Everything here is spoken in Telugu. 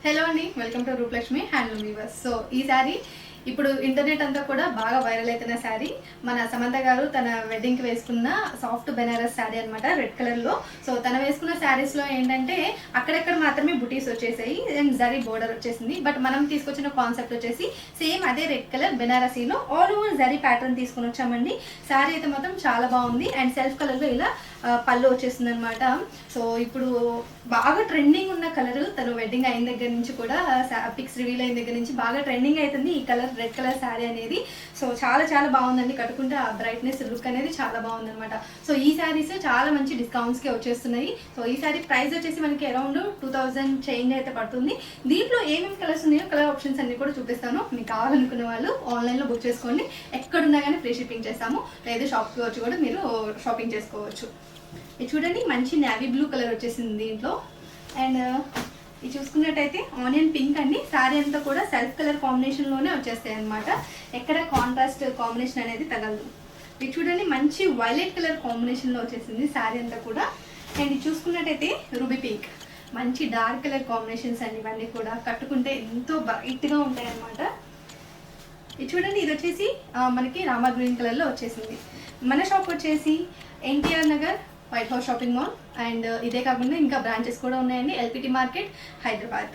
హలో అండి welcome to Roopalakshmi handloom weavers so ఈ శారీ ఇప్పుడు ఇంటర్నెట్ అంతా కూడా బాగా వైరల్ అవుతున్న శారీ. మన సమంత గారు తన వెడ్డింగ్కి వేసుకున్న సాఫ్ట్ బెనారస్ శారీ అన్నమాట రెడ్ కలర్లో. సో తన వేసుకున్న శారీస్లో ఏంటంటే అక్కడక్కడ మాత్రమే బుటీస్ వచ్చేసాయి. అండ్ జరీ బోర్డర్ వచ్చేసింది. బట్ మనం తీసుకొచ్చిన కాన్సెప్ట్ వచ్చేసి సేమ్ అదే రెడ్ కలర్ బెనారసీలో ఆల్ ఓవర్ జరీ ప్యాటర్న్ తీసుకొని వచ్చామండి. శారీ అయితే మాత్రం చాలా బాగుంది. అండ్ సెల్ఫ్ కలర్లో ఇలా పళ్ళు వచ్చేసింది అనమాట సో ఇప్పుడు బాగా ట్రెండింగ్ ఉన్న కలర్ తను వెడ్డింగ్ అయిన దగ్గర నుంచి కూడా పిక్స్ రివీల్ అయిన దగ్గర నుంచి బాగా ట్రెండింగ్ అవుతుంది ఈ కలర్. రెడ్ కలర్ శారీ అనేది. సో చాలా చాలా బాగుందండి. కట్టుకుంటే ఆ బ్రైట్నెస్ లుక్ అనేది చాలా బాగుంది అనమాట సో ఈ శారీస్ చాలా మంచి డిస్కౌంట్స్కి వచ్చేస్తున్నాయి. సో ఈ శారీ ప్రైస్ వచ్చేసి మనకి అరౌండ్ టూ థౌజండ్ చేంజ్ అయితే పడుతుంది. దీంట్లో ఏమేమి కలర్స్ ఉన్నాయో కలర్ ఆప్షన్స్ అన్ని కూడా చూపిస్తాను. మీకు కావాలనుకున్న వాళ్ళు ఆన్లైన్లో బుక్ చేసుకోండి. ఎక్కడున్నా కానీ ఫ్రీ షిప్పింగ్ చేస్తాము. లేదా షాప్కి వచ్చి కూడా మీరు షాపింగ్ చేసుకోవచ్చు. ఇది చూడండి మంచి నేవీ బ్లూ కలర్ వచ్చేసింది దీంట్లో. అండ్ ఇది చూసుకున్నట్టయితే ఆనియన్ పింక్ అండి. శారీ అంతా కూడా సెల్ఫ్ కలర్ కాంబినేషన్లోనే వచ్చేస్తాయి అనమాట ఎక్కడ కాంట్రాస్ట్ కాంబినేషన్ అనేది తగలదు. ఇది చూడండి మంచి వైలెట్ కలర్ కాంబినేషన్లో వచ్చేసింది శారీ అంతా కూడా. అండ్ ఇది చూసుకున్నట్టయితే రూబీ పింక్. మంచి డార్క్ కలర్ కాంబినేషన్స్ అండి ఇవన్నీ కూడా. కట్టుకుంటే ఎంతో బ్రైట్గా ఉంటాయి అనమాట ఇది చూడండి ఇది వచ్చేసి మనకి రామా గ్రీన్ కలర్లో వచ్చేసింది. మన షాప్ వచ్చేసి NTR Nagar White House shopping mall and ఇదే కాకుండా ఇంకా బ్రాంచెస్ కూడా ఉన్నాయండి. LPT market Hyderabad.